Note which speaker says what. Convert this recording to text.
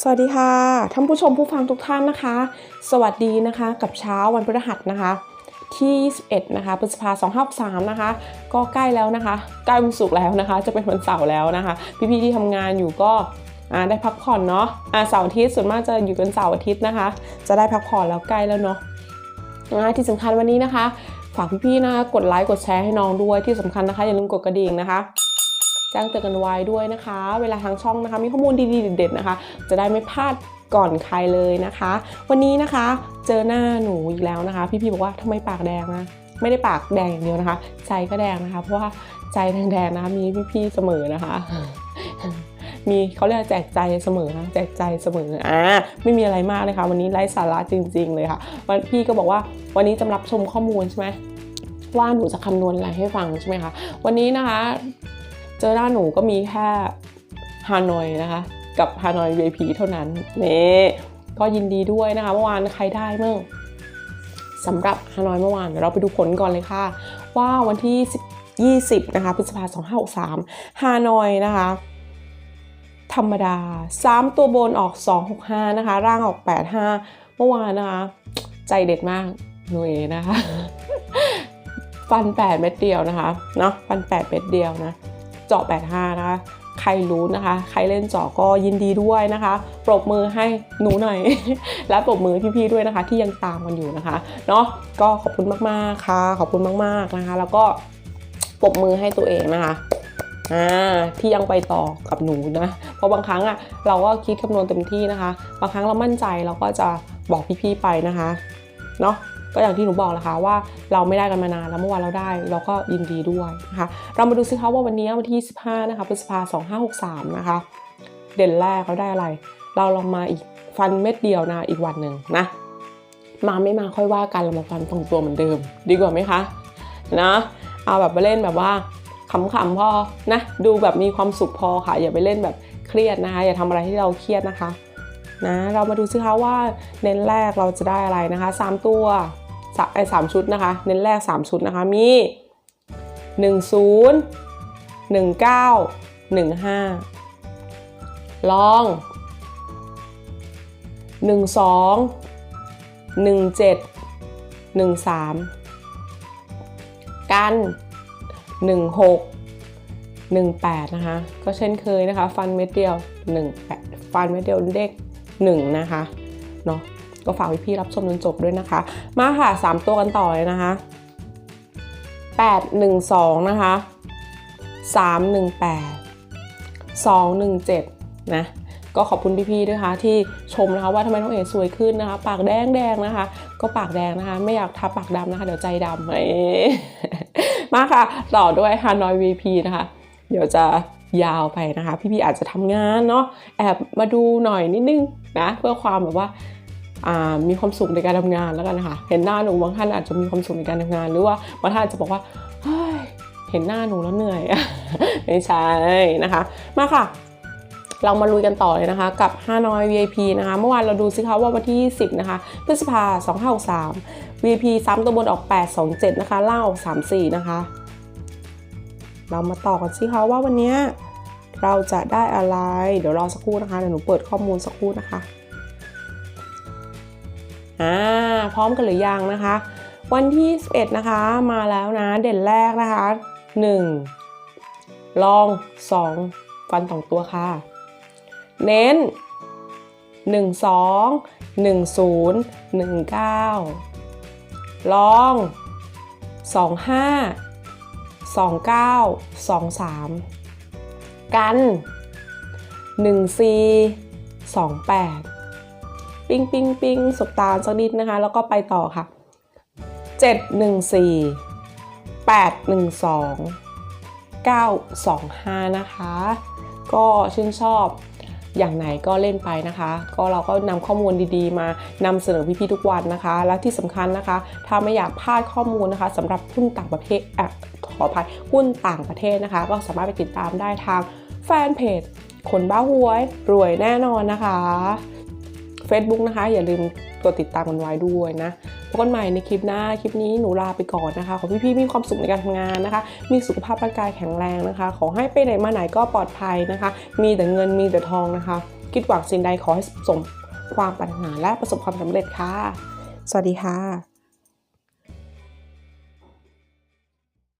Speaker 1: สวัสดีค่ะท่านผู้ชมผู้ฟังทุกท่านนะคะ สวัสดีนะคะกับเช้าวันพฤหัสนะคะ ที่ 21 นะคะพฤษภา2563นะคะ ก็ใกล้แล้วนะคะ ใกล้วันศุกร์แล้วนะคะ จะเป็นวันเสาร์แล้วนะคะ พี่ๆที่ทำงานอยู่ก็ได้พักผ่อนเนาะอ่าเสาร์อาทิตย์ส่วนมากจะอยู่กันเสาร์อาทิตย์นะคะ จะได้พักผ่อนแล้วใกล้แล้วเนาะที่สำคัญวันนี้นะคะ ฝากพี่ๆนะคะกดไลค์กดแชร์ให้น้องด้วยที่สำคัญนะคะอย่าลืมกดกระดิ่งนะคะ แจ้งเตือนกันไว้ด้วยนะคะ เวลาทางช่องนะคะ มีข้อมูลดีๆเด็ดๆนะคะ จะได้ไม่พลาดก่อนใครเลยนะคะ วันนี้นะคะเจอหน้าหนูอีกแล้วนะคะ พี่ๆบอกว่าทำไมปากแดงนะไม่ได้ปากแดงอย่างเดียวนะคะ ใจก็แดงนะคะ เพราะว่าใจแดงๆนะคะมีพี่ๆเสมอนะคะ มีเขาเรียกแจกใจเสมอนะแจกใจเสมออ่าไม่มีอะไรมากเลยค่ะ วันนี้ไร้สาระจริง ๆ เลยค่ะวันพี่ก็บอกว่าวันนี้จะรับชมข้อมูลใช่ไหมว่าหนูจะคำนวณอะไรให้ฟังใช่ไหมคะวันนี้นะคะ อหน้าหนูก็มีแค่ฮานอยนะคะ กับฮานอย VIP เท่านั้นนี่ก็ยินดีด้วยนะคะ เมื่อวานใครได้บ้างสำหรับฮานอยเมื่อวานเดี๋ยวเราไปดูผลก่อนเลยค่ะ ว่าวันที่10 20 นะคะพฤษภาคม2563ฮานอยนะคะ ธรรมดา 3 ตัวบนออก 265 นะคะ ร่างออก 85 เมื่อวานนะคะ ใจเด็ดมากหนูเอนะคะ ฟัน 8 เม็ดเดียวนะคะเนาะฟัน 8 เม็ดเดียวนะ เจาะ 85 นะคะ ใครรู้นะคะ ใครเล่นเจาะก็ยินดีด้วยนะคะ ปรบมือให้หนูหน่อย และปรบมือพี่ๆด้วยนะคะ ที่ยังตามกันอยู่นะคะ เนาะก็ขอบคุณมากๆค่ะ ขอบคุณมากๆนะคะ แล้วก็ปรบมือให้ตัวเองนะคะอ่าที่ยังไปต่อกับหนูนะ เพราะบางครั้งอะเราก็คิดคำนวณเต็มที่นะคะ บางครั้งเรามั่นใจเราก็จะบอกพี่ๆไปนะคะ เนาะ ก็อย่างที่หนูบอกแหละค่ะว่าเราไม่ได้กันมานานแล้วเมื่อวานเราได้เราก็ยินดีด้วยนะคะเรามาดูซิคะว่าวันนี้วันที่15นะคะพฤษภา2563นะคะเด่นแรกเราได้อะไร เราลองมาอีกฟันเม็ดเดียวนะอีกวันหนึ่งนะมาไม่มาค่อยว่ากันเรามาฟันตรงตัวเหมือนเดิม ดีกว่าไหมคะนะเอาแบบไปเล่นแบบว่าขำๆพอนะดูแบบมีความสุขพอค่ะ อย่าไปเล่นแบบเครียดนะคะอย่าทำอะไรที่เราเครียดนะคะนะเรามาดูซิคะว่าเน้นแรกเราจะได้อะไรนะคะ 3 ตัว ไอ้สามชุดนะคะ เน้นแรก 3 ชุดนะคะ มี 1 0 1 9 1 5 ลอง 1 2 1 7 1 3 กัน 1 6 1 8 นะคะ ก็เช่นเคยนะคะ ฟันเม็ดเดียว 1 8 ฟันเม็ดเดียวเลข1นะคะ เนาะ ก็ฝากพี่ๆรับชมจนจบด้วยนะคะ มาค่ะ 3 ตัวกันต่อเลยนะคะ 8 1 2 นะคะ 3 1 8 2 1 7 นะก็ขอบคุณพี่ๆด้วยค่ะที่ชมนะคะว่าทำไมน้องเอ๋สวยขึ้นนะคะ ปากแดงแดงนะคะ ก็ปากแดงนะคะ ไม่อยากทาปากดำนะคะ เดี๋ยวใจดำเอ๊ะมาค่ะ ต่อด้วยฮานอย VP นะคะ เดี๋ยวจะยาวไปนะคะ พี่ๆอาจจะทำงานเนาะแอบมาดูหน่อยนิดนึงนะ เพื่อความแบบว่า มีความสุขในการทำงานแล้วกันนะคะเห็นหน้าหนูบางท่านอาจจะมีความสุขในการทำงาน หรือว่าบางท่านอาจจะบอกว่าเฮ้ยเห็นหน้าหนูแล้วเหนื่อยไม่ใช่นะคะ มาค่ะเรามาลุยกันต่อเลยนะคะ กับฮานอย VIP นะคะ เมื่อวานเราดูสิคะว่าวันที่ 10 นะคะ พฤษภา2563 VIP ซ้ำตัวบนออก 827 นะคะ ล่างออก 34 นะคะ เรามาต่อกันสิคะว่าวันนี้เราจะได้อะไร เดี๋ยวรอสักครู่นะคะ เดี๋ยวหนูเปิดข้อมูลสักครู่นะคะ อ่าพร้อมกันหรือยังนะคะ วันที่ 11 นะคะมาแล้วนะเด่นแรกนะคะ 1 ลอง 2 ฟันสองตัวค่ะ เน้น 1 2 1 0 1 9 ลอง 2 5 2 9 2 3 กัน 1 4 2 8 ปิ้งปิ้งปิ้งสบตาสักนิดนะคะ แล้วก็ไปต่อค่ะ 7 1 4 8 1 2 9 2 5 นะคะ ก็ชื่นชอบอย่างไหนก็เล่นไปนะคะ ก็เราก็นำข้อมูลดีๆ มานำเสนอพี่ๆทุกวันนะคะ และที่สำคัญนะคะ ถ้าไม่อยากพลาดข้อมูลนะคะสำหรับหุ้นต่างประเทศอะขออภัยหุ้นต่างประเทศนะคะ ก็สามารถไปติดตามได้ทางแฟนเพจคนบ้าหวย รวยแน่นอนนะคะ Facebook นะคะ อย่าลืมกดติดตามกันไว้ด้วยนะพบกันใหม่ในคลิปหน้า คลิปนี้หนูลาไปก่อนนะคะ ขอพี่ๆมีความสุขในการทำงานนะคะ มีสุขภาพร่างกายแข็งแรงนะคะ ขอให้ไปไหนมาไหนก็ปลอดภัยนะคะ มีแต่เงินมีแต่ทองนะคะ คิดหวังสิ่งใดขอให้สมความปรารถนาและประสบความสำเร็จค่ะ สวัสดีค่ะ